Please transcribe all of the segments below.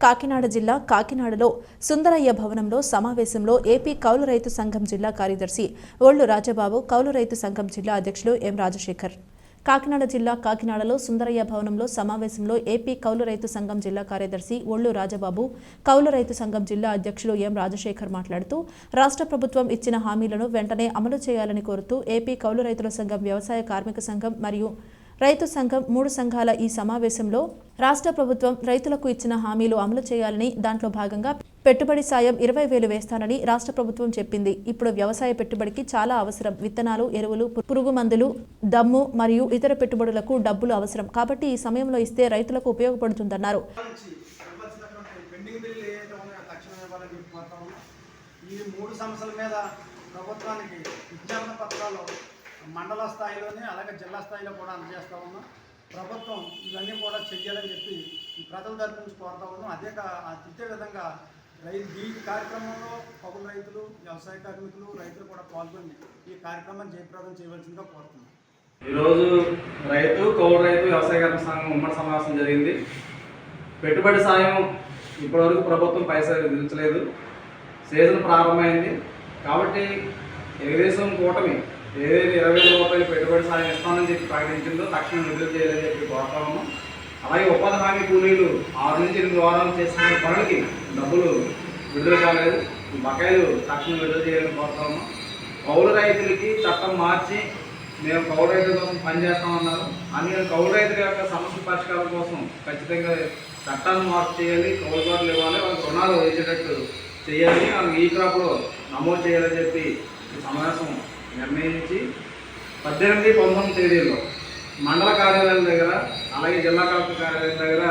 కాకినాడ జిల్లా కాకినాడలో సుందరయ్య భవనంలో సమావేశంలో ఏపీ కౌలు రైతు సంఘం జిల్లా కార్యదర్శి ఒళ్ళు రాజబాబు కౌలు రైతు సంఘం జిల్లా అధ్యక్షులు ఎం రాజశేఖర్. కాకినాడ జిల్లా కాకినాడలో సుందరయ్య భవనంలో సమావేశంలో ఏపీ కౌలు రైతు సంఘం జిల్లా కార్యదర్శి ఒళ్ళు రాజబాబు కౌలు రైతు సంఘం జిల్లా అధ్యక్షులు ఎం రాజశేఖర్ మాట్లాడుతూ రాష్ట్ర ప్రభుత్వం ఇచ్చిన హామీలను వెంటనే అమలు చేయాలని కోరుతూ ఏపీ కౌలు రైతుల సంఘం వ్యవసాయ కార్మిక సంఘం మరియు రైతు సంఘం మూడు సంఘాల ఈ సమావేశంలో రాష్ట్ర ప్రభుత్వం రైతులకు ఇచ్చిన హామీలు అమలు చేయాలని దాంట్లో భాగంగా పెట్టుబడి సాయం ఇరవై వేలు వేస్తానని రాష్ట్ర ప్రభుత్వం చెప్పింది. ఇప్పుడు వ్యవసాయ పెట్టుబడికి చాలా అవసరం. విత్తనాలు ఎరువులు పురుగు మందులు దమ్ము మరియు ఇతర పెట్టుబడులకు డబ్బులు అవసరం. కాబట్టి ఈ సమయంలో ఇస్తే రైతులకు ఉపయోగపడుతుందన్నారు. ఈ మూడు సమస్యల మీద ప్రభుత్వానికి విజ్ఞాపన పత్రాలు మండల స్థాయిలోనే అలాగే జిల్లా స్థాయిలో కూడా అందజేస్తా ఉన్నాం. ప్రభుత్వం ఇవన్నీ కూడా చెయ్యాలని చెప్పి ఈ ప్రజల తరపు నుంచి కోరుతా ఉన్నాం. అదే కా- ఇదే విధంగా రైతు ఈ కార్యక్రమంలో పౌరుల రైతులు వ్యవసాయ కార్మికులు రైతులు కూడా పాల్గొని ఈ కార్యక్రమాన్ని జయప్రదం చేయవలసిందిగా కోరుతున్నాం. ఈరోజు రైతు కౌలు రైతు వ్యవసాయ కార్మిక సంఘం ఉమ్మడి సమావేశం జరిగింది. పెట్టుబడి సాయం ఇప్పటివరకు ప్రభుత్వం పైసలు విధించలేదు. సీజన్ ప్రారంభమైంది. కాబట్టి తెలుగుదేశం కూటమి ఏదైతే ఇరవై వేల రూపాయలు పెట్టుబడి సాయం ఇస్తామని చెప్పి ప్రకటించిందో తక్షణం విడుదల చేయాలని చెప్పి కోరుతా ఉన్నాం. అలాగే ఉపాధి హామీ కూలీలు ఆరు నుంచి ఎనిమిది వారాలు చేసిన పనులకి డబ్బులు విడుదల కాలేదు. బకాయిలు తక్షణం విడుదల చేయాలని కోరుతా ఉన్నాం. కౌలు రైతులకి చట్టం మార్చి మేము కౌలు రైతుల కోసం పనిచేస్తామన్నారు అని కౌలు రైతుల యొక్క సమస్య పరిష్కారం కోసం ఖచ్చితంగా చట్టాన్ని మార్పు చేయాలి కౌలుదారులు ఇవ్వాలి వాళ్ళకి రుణాలు వేసేటట్టు చేయాలి. వాళ్ళకి ఈ క్రాప్లో నమోదు చేయాలని చెప్పి సమావేశం నిర్ణయించి పద్దెనిమిది పంతొమ్మిది తేదీల్లో మండల కార్యాలయం దగ్గర అలాగే జిల్లా కలెక్టర్ కార్యాలయం దగ్గర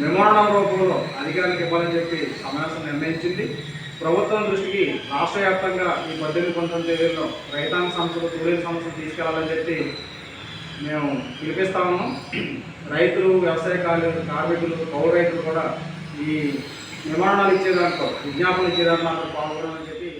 మెమోరాండం రూపంలో అధికారులకు ఇవ్వాలని చెప్పి సమావేశం నిర్ణయించింది. ప్రభుత్వం దృష్టికి రాష్ట్ర వ్యాప్తంగా ఈ పద్దెనిమిది పంతొమ్మిది తేదీల్లో రైతాంగ సంస్థలు కూలీల సంస్థలు తీసుకెళ్ళాలని చెప్పి మేము పిలిపిస్తా ఉన్నాం. రైతులు వ్యవసాయ కార్మికులు కార్మికులు పౌర రైతులు కూడా ఈ నిర్మాణాలు ఇచ్చే దాంట్లో విజ్ఞాపనలు ఇచ్చే దాంట్లో పాల్గొనాలని చెప్పి